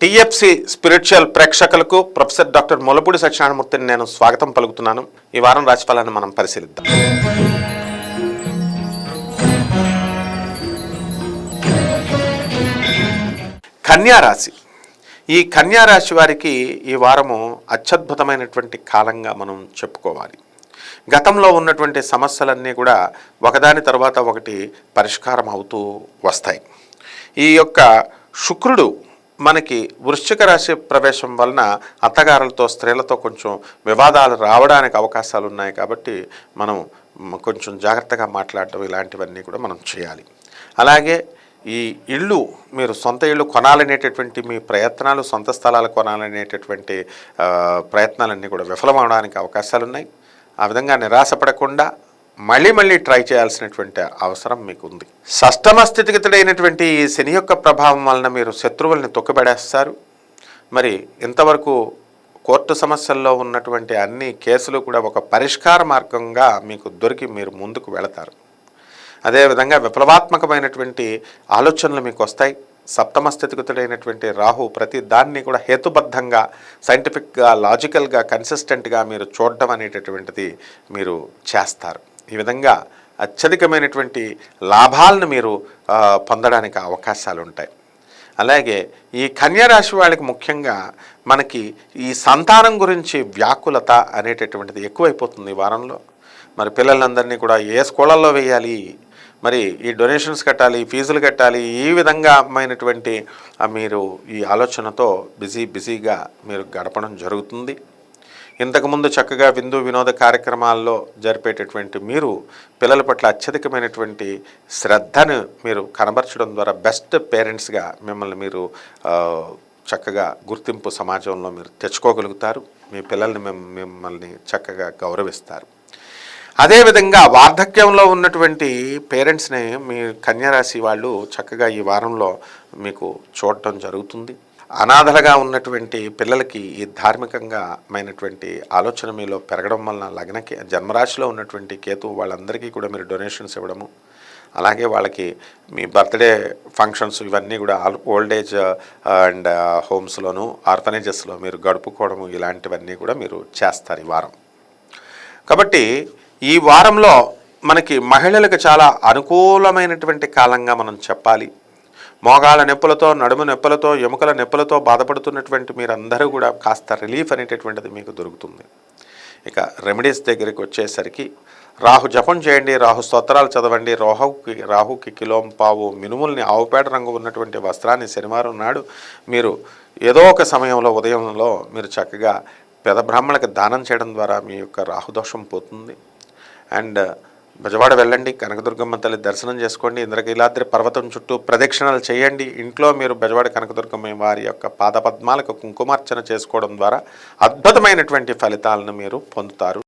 TFC spiritual ప్రేక్షకులకు professor doctor Molapudi సత్యనారాయణమూర్తిని నేను స్వాగతం పలుకుతున్నాను. ఈ వారం రాశిఫలాన్ని మనం పరిశీలిద్దాం. కన్యారాశి ఈ కన్యారాశి వారికి ఈ వారము అత్యద్భుతమైనటువంటి కాలంగా మనం చెప్పుకోవాలి. గతంలో ఉన్నటువంటి సమస్యలన్నీ కూడా ఒకదాని తర్వాత ఒకటి పరిష్కారం అవుతూ వస్తాయి. ఈ యొక్క శుక్రుడు మనకి వృశ్చిక రాశి ప్రవేశం వలన అత్తగారులతో స్త్రీలతో కొంచెం వివాదాలు రావడానికి అవకాశాలు ఉన్నాయి కాబట్టి మనం కొంచెం జాగ్రత్తగా మాట్లాడటం ఇలాంటివన్నీ కూడా మనం చేయాలి. అలాగే ఈ ఇళ్ళు మీరు సొంత ఇళ్ళు కొనాలనేటటువంటి మీ ప్రయత్నాలు సొంత స్థలాలు కొనాలనేటటువంటి ప్రయత్నాలన్నీ కూడా విఫలమవడానికి అవకాశాలు ఉన్నాయి ఆ విధంగా నిరాశపడకుండా మళ్ళీ మళ్ళీ ట్రై చేయాల్సినటువంటి అవసరం మీకు ఉంది సష్టమ స్థితిగతుడైనటువంటి ఈ శని యొక్క ప్రభావం వలన మీరు శత్రువుల్ని తొక్కబడేస్తారు. మరి ఇంతవరకు కోర్టు సమస్యల్లో ఉన్నటువంటి అన్ని కేసులు కూడా ఒక పరిష్కార మార్గంగా మీకు దొరికి మీరు ముందుకు వెళతారు. అదేవిధంగా విప్లవాత్మకమైనటువంటి ఆలోచనలు మీకు వస్తాయి. సప్తమ స్థితిగతుడైనటువంటి రాహు ప్రతి దాన్ని కూడా హేతుబద్ధంగా సైంటిఫిక్గా లాజికల్గా కన్సిస్టెంట్గా మీరు చూడడం అనేటటువంటిది మీరు చేస్తారు. ఈ విధంగా అత్యధికమైనటువంటి లాభాలను మీరు పొందడానికి అవకాశాలు ఉంటాయి అలాగే ఈ కన్యారాశి వాళ్ళకి ముఖ్యంగా మనకి ఈ సంతానం గురించి వ్యాకులత అనేటటువంటిది ఎక్కువైపోతుంది ఈ వారంలో. మరి పిల్లలందరినీ కూడా ఏ స్కూళ్ళల్లో వేయాలి? మరి ఈ డొనేషన్స్ కట్టాలి ఫీజులు కట్టాలి ఈ విధంగా అమ్మైనటువంటి మీరు ఈ ఆలోచనతో బిజీ బిజీగా మీరు గడపడం జరుగుతుంది. ఇంతకుముందు చక్కగా విందు వినోద కార్యక్రమాల్లో జరిపేటటువంటి మీరు పిల్లల పట్ల అత్యధికమైనటువంటి శ్రద్ధను మీరు కనబరచడం ద్వారా బెస్ట్ పేరెంట్స్గా మిమ్మల్ని మీరు చక్కగా గుర్తింపు సమాజంలో మీరు తెచ్చుకోగలుగుతారు. మీ పిల్లల్ని మిమ్మల్ని చక్కగా గౌరవిస్తారు. అదేవిధంగా వార్ధక్యంలో ఉన్నటువంటి పేరెంట్స్ని మీ కన్యారాశి వాళ్ళు చక్కగా ఈ వారంలో మీకు చూడటం జరుగుతుంది. అనాథలుగా ఉన్నటువంటి పిల్లలకి ఈ ధార్మికంగా మైనటువంటి ఆలోచన మీలో పెరగడం వలన లగ్నకి జన్మరాశిలో ఉన్నటువంటి కేతు వాళ్ళందరికీ కూడా మీరు డొనేషన్స్ ఇవ్వడము అలాగే వాళ్ళకి మీ బర్త్డే ఫంక్షన్స్ ఇవన్నీ కూడా ఓల్డ్ ఏజ్ అండ్ హోమ్స్లోను ఆర్ఫనేజెస్లో మీరు గడుపుకోవడము ఇలాంటివన్నీ కూడా మీరు చేస్తారు ఈ వారం. కాబట్టి ఈ వారంలో మనకి మహిళలకు చాలా అనుకూలమైనటువంటి కాలంగా మనం చెప్పాలి. మోగాళ్ళ నొప్పులతో నడుము నొప్పులతో ఎముకల నొప్పులతో బాధపడుతున్నటువంటి మీరందరూ కూడా కాస్త రిలీఫ్ అనేటటువంటిది మీకు దొరుకుతుంది. ఇక రెమెడీస్ దగ్గరికి వచ్చేసరికి రాహు జపం చేయండి రాహు స్తోత్రాలు చదవండి రాహుకి రాహుకి కిలోం పావు మినుముల్ని ఆవుపేట రంగు ఉన్నటువంటి వస్త్రాన్ని శనివారం నాడు మీరు ఏదో ఒక సమయంలో ఉదయంలో మీరు చక్కగా పెద బ్రాహ్మణులకు దానం చేయడం ద్వారా మీ యొక్క రాహుదోషం పోతుంది. అండ్ బజవాడ వెళ్ళండి కనకదుర్గమ్మ తల్లి దర్శనం చేసుకోండి ఇంద్రకీలాద్రి పర్వతం చుట్టూ ప్రదక్షిణలు చేయండి. ఇంట్లో మీరు బజవాడ కనకదుర్గమ్మ వారి యొక్క పాదపద్మాలకు కుంకుమార్చన చేసుకోవడం ద్వారా అద్భుతమైనటువంటి ఫలితాలను మీరు పొందుతారు.